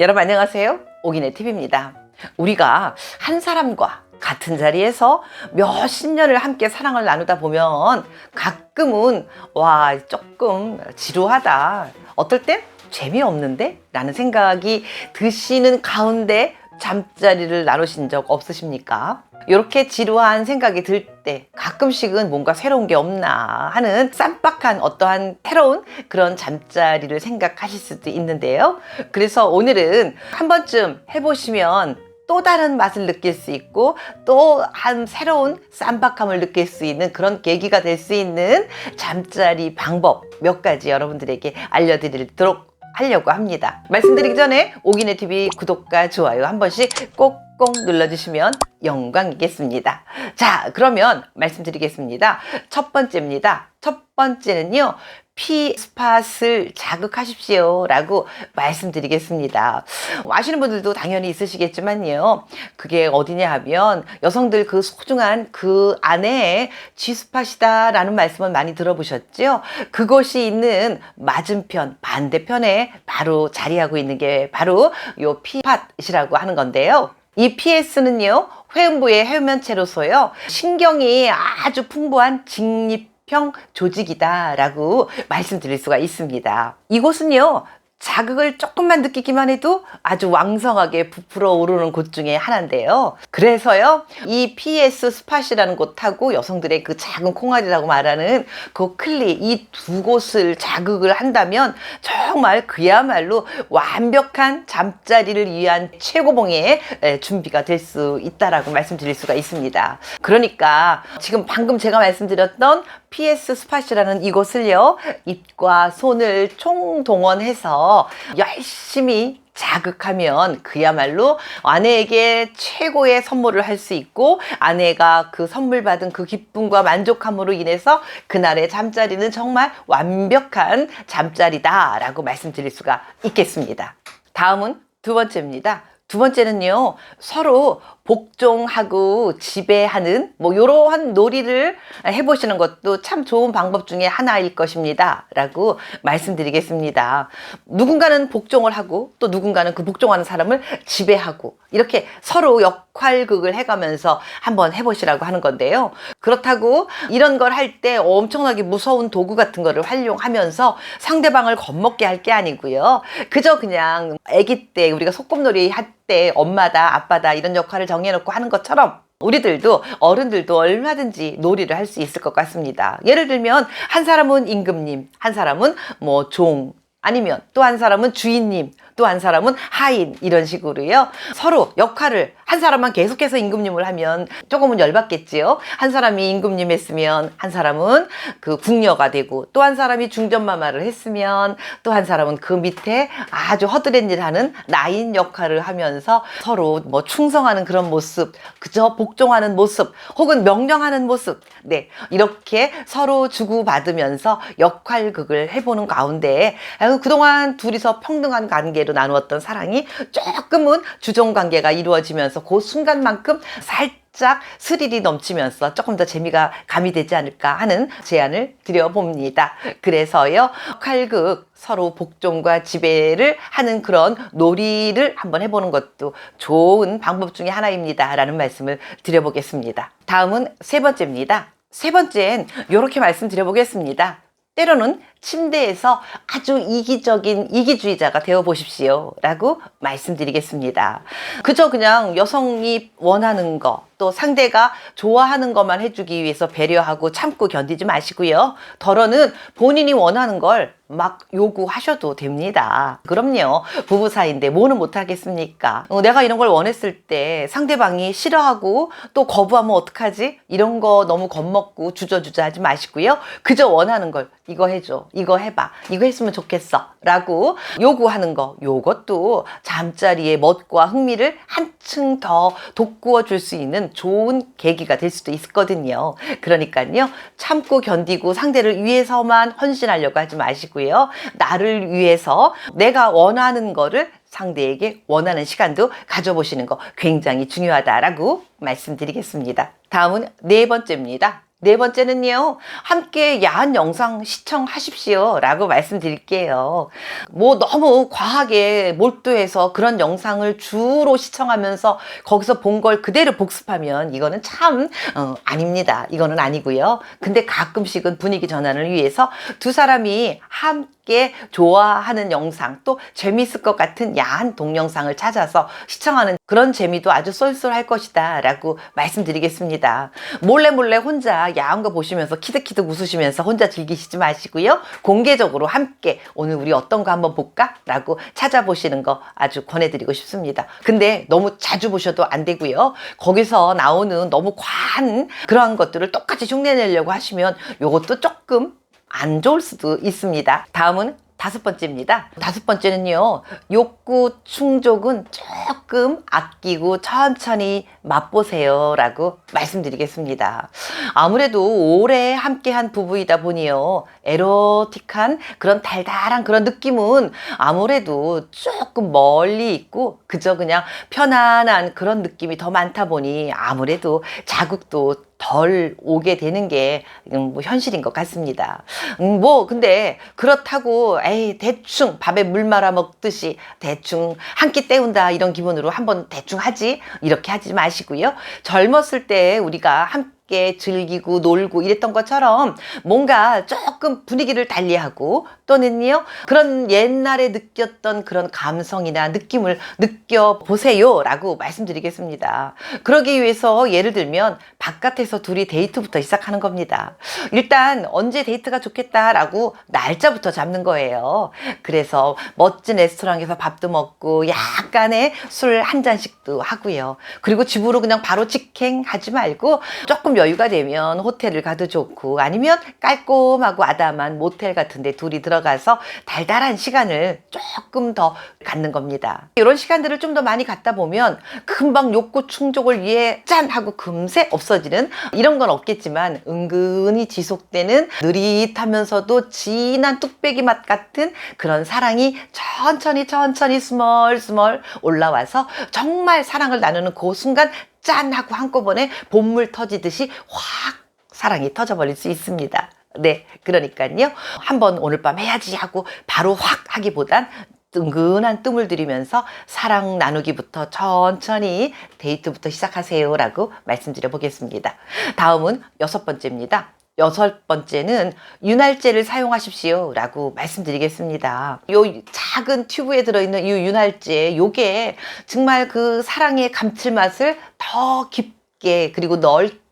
여러분 안녕하세요. 오기네 TV입니다. 우리가 한 사람과 같은 자리에서 몇십 년을 함께 사랑을 나누다 보면 가끔은 와 조금 지루하다. 어떨 땐 재미없는데? 라는 생각이 드시는 가운데 잠자리를 나누신 적 없으십니까? 이렇게 지루한 생각이 들 때 가끔씩은 뭔가 새로운 게 없나 하는 쌈박한 어떠한 새로운 그런 잠자리를 생각하실 수도 있는데요. 그래서 오늘은 한 번쯤 해보시면 또 다른 맛을 느낄 수 있고 또 한 새로운 쌈박함을 느낄 수 있는 그런 계기가 될 수 있는 잠자리 방법 몇 가지 여러분들에게 알려드리도록 하려고 합니다. 말씀드리기 전에 오기네 TV 구독과 좋아요 한 번씩 꼭 꼭 눌러주시면 영광이겠습니다. 자, 그러면 말씀드리겠습니다. 첫 번째입니다. 첫 번째는요. 피 스팟을 자극하십시오. 라고 말씀드리겠습니다. 아시는 분들도 당연히 있으시겠지만요. 그게 어디냐 하면 여성들 그 소중한 그 안에 G스팟이다 라는 말씀을 많이 들어보셨죠? 그것이 있는 맞은편, 반대편에 바로 자리하고 있는 게 바로 요 피팟이라고 하는 건데요. 이 PS는요, 회음부의 해면체로서요, 신경이 아주 풍부한 직립형 조직이다라고 말씀드릴 수가 있습니다. 이곳은요, 자극을 조금만 느끼기만 해도 아주 왕성하게 부풀어 오르는 곳 중에 하나인데요. 그래서 요, 이 PS 스팟이라는 곳하고 여성들의 그 작은 콩알이라고 말하는 그 클리, 이 두 곳을 자극을 한다면 정말 그야말로 완벽한 잠자리를 위한 최고봉의 에, 준비가 될 수 있다라고 말씀드릴 수가 있습니다. 그러니까 지금 방금 제가 말씀드렸던 PS 스팟이라는 이곳을요, 입과 손을 총동원해서 열심히 자극하면 그야말로 아내에게 최고의 선물을 할 수 있고 아내가 그 선물 받은 그 기쁨과 만족함으로 인해서 그날의 잠자리는 정말 완벽한 잠자리다라고 말씀드릴 수가 있겠습니다. 다음은 두 번째입니다. 두 번째는요, 서로 복종하고 지배하는 뭐 이러한 놀이를 해보시는 것도 참 좋은 방법 중에 하나일 것입니다. 라고 말씀드리겠습니다. 누군가는 복종을 하고 또 누군가는 그 복종하는 사람을 지배하고 이렇게 서로 역할극을 해가면서 한번 해보시라고 하는 건데요. 그렇다고 이런 걸 할 때 엄청나게 무서운 도구 같은 거를 활용하면서 상대방을 겁먹게 할 게 아니고요. 그저 그냥 아기 때 우리가 소꿉놀이 할 때 엄마다 아빠다 이런 역할을 정해놓고 하는 것처럼 우리들도 어른들도 얼마든지 놀이를 할 수 있을 것 같습니다. 예를 들면 한 사람은 임금님, 한 사람은 뭐 종, 아니면 또 한 사람은 주인님, 또 한 사람은 하인 이런 식으로요. 서로 역할을 한 사람만 계속해서 임금님을 하면 조금은 열받겠지요. 한 사람이 임금님 했으면 한 사람은 그 궁녀가 되고 또 한 사람이 중전마마를 했으면 또 한 사람은 그 밑에 아주 허드렛 일 하는 나인 역할을 하면서 서로 뭐 충성하는 그런 모습, 그저 복종하는 모습, 혹은 명령하는 모습, 네. 이렇게 서로 주고받으면서 역할극을 해보는 가운데 그동안 둘이서 평등한 관계로 나누었던 사랑이 조금은 주종 관계가 이루어지면서 그 순간만큼 살짝 스릴이 넘치면서 조금 더 재미가 가미되지 않을까 하는 제안을 드려봅니다. 그래서요, 칼극 서로 복종과 지배를 하는 그런 놀이를 한번 해보는 것도 좋은 방법 중에 하나입니다. 라는 말씀을 드려보겠습니다. 다음은 세 번째입니다. 세 번째는 이렇게 말씀드려보겠습니다. 때로는 침대에서 아주 이기적인 이기주의자가 되어 보십시오. 라고 말씀드리겠습니다. 그저 그냥 여성이 원하는 거, 또 상대가 좋아하는 것만 해주기 위해서 배려하고 참고 견디지 마시고요. 덜어는 본인이 원하는 걸 막 요구하셔도 됩니다. 그럼요. 부부 사이인데 뭐는 못하겠습니까? 어, 내가 이런 걸 원했을 때 상대방이 싫어하고 또 거부하면 어떡하지? 이런 거 너무 겁먹고 주저주저 하지 마시고요. 그저 원하는 걸 이거 해줘. 이거 해봐. 이거 했으면 좋겠어. 라고 요구하는 거. 요것도 잠자리의 멋과 흥미를 한층 더 돋구어 줄 수 있는 좋은 계기가 될 수도 있거든요. 그러니까요. 참고 견디고 상대를 위해서만 헌신하려고 하지 마시고요. 나를 위해서 내가 원하는 거를 상대에게 원하는 시간도 가져보시는 거 굉장히 중요하다라고 말씀드리겠습니다. 다음은 네 번째입니다. 네 번째는요, 함께 야한 영상 시청하십시오. 라고 말씀드릴게요. 뭐 너무 과하게 몰두해서 그런 영상을 주로 시청하면서 거기서 본 걸 그대로 복습하면 이거는 참, 어, 아닙니다. 이거는 아니고요. 근데 가끔씩은 분위기 전환을 위해서 두 사람이 함께 좋아하는 영상 또 재미있을 것 같은 야한 동영상을 찾아서 시청하는 그런 재미도 아주 쏠쏠할 것이다 라고 말씀드리겠습니다. 몰래 몰래 혼자 야한 거 보시면서 키득키득 웃으시면서 혼자 즐기시지 마시고요. 공개적으로 함께 오늘 우리 어떤 거 한번 볼까? 라고 찾아보시는 거 아주 권해드리고 싶습니다. 근데 너무 자주 보셔도 안 되고요. 거기서 나오는 너무 과한 그러한 것들을 똑같이 흉내내려고 하시면 요것도 조금 안 좋을 수도 있습니다. 다음은 다섯 번째입니다. 다섯 번째는요, 욕구 충족은 조금 아끼고 천천히 맛보세요. 라고 말씀드리겠습니다. 아무래도 오래 함께한 부부이다 보니요, 에로틱한 그런 달달한 그런 느낌은 아무래도 조금 멀리 있고, 그저 그냥 편안한 그런 느낌이 더 많다 보니 아무래도 자극도 덜 오게 되는 게 음, 뭐 현실인 것 같습니다. 음, 뭐 근데 그렇다고 에이 대충 밥에 물 말아 먹듯이 대충 한 끼 때운다 이런 기분으로 한번 대충 하지 이렇게 하지 마시고요. 젊었을 때 우리가 함께 즐기고 놀고 이랬던 것처럼 뭔가 조금 분위기를 달리하고 또는요 그런 옛날에 느꼈던 그런 감성이나 느낌을 느껴보세요 라고 말씀드리겠습니다. 그러기 위해서 예를 들면 바깥에서 둘이 데이트부터 시작하는 겁니다. 일단 언제 데이트가 좋겠다 라고 날짜부터 잡는 거예요. 그래서 멋진 레스토랑에서 밥도 먹고 약간의 술 한 잔씩도 하고요. 그리고 집으로 그냥 바로 직행하지 말고 조금 여유가 되면 호텔을 가도 좋고 아니면 깔끔하고 아담한 모텔 같은 데 둘이 들어가서 달달한 시간을 조금 더 갖는 겁니다. 이런 시간들을 좀 더 많이 갖다 보면 금방 욕구 충족을 위해 짠 하고 금세 없어지는 이런 건 없겠지만 은근히 지속되는 느릿하면서도 진한 뚝배기 맛 같은 그런 사랑이 천천히 천천히 스멀스멀 올라와서 정말 사랑을 나누는 그 순간 짠 하고 한꺼번에 봄물 터지듯이 확 사랑이 터져버릴 수 있습니다. 네, 그러니까요. 한번 오늘 밤 해야지 하고 바로 확 하기보단 은근한 뜸을 들이면서 사랑 나누기부터 천천히 데이트부터 시작하세요라고 말씀드려 보겠습니다. 다음은 여섯 번째입니다. 여섯 번째는 윤활제를 사용하십시오 라고 말씀드리겠습니다. 요 작은 튜브에 들어있는 이 윤활제 요게 정말 그 사랑의 감칠맛을 더 깊게 그리고 넓게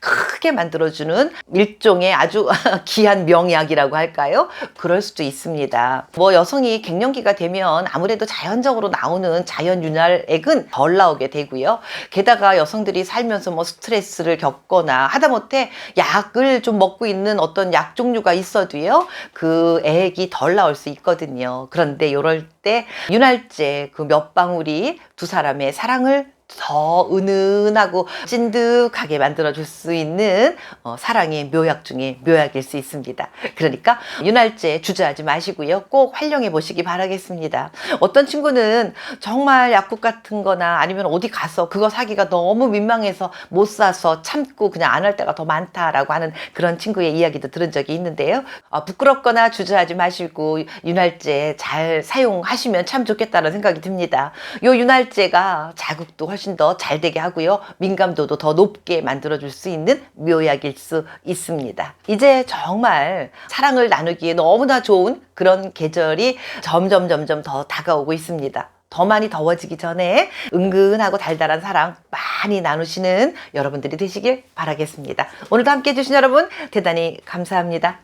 크게 만들어주는 일종의 아주 귀한 명약이라고 할까요? 그럴 수도 있습니다. 뭐 여성이 갱년기가 되면 아무래도 자연적으로 나오는 자연 윤활액은 덜 나오게 되고요. 게다가 여성들이 살면서 뭐 스트레스를 겪거나 하다못해 약을 좀 먹고 있는 어떤 약 종류가 있어도요. 그 액이 덜 나올 수 있거든요. 그런데 이럴 때 윤활제 그 몇 방울이 두 사람의 사랑을 더 은은하고 찐득하게 만들어 줄 수 있는 어, 사랑의 묘약 중에 묘약일 수 있습니다. 그러니까 윤활제 주저하지 마시고요. 꼭 활용해 보시기 바라겠습니다. 어떤 친구는 정말 약국 같은 거나 아니면 어디 가서 그거 사기가 너무 민망해서 못 사서 참고 그냥 안 할 때가 더 많다라고 하는 그런 친구의 이야기도 들은 적이 있는데요. 어, 부끄럽거나 주저하지 마시고 윤활제 잘 사용하시면 참 좋겠다는 생각이 듭니다. 요 윤활제가 자극도 훨씬 더 잘 되게 하고요. 민감도도 더 높게 만들어줄 수 있는 묘약일 수 있습니다. 이제 정말 사랑을 나누기에 너무나 좋은 그런 계절이 점점 점점 더 다가오고 있습니다. 더 많이 더워지기 전에 은근하고 달달한 사랑 많이 나누시는 여러분들이 되시길 바라겠습니다. 오늘도 함께 해주신 여러분 대단히 감사합니다.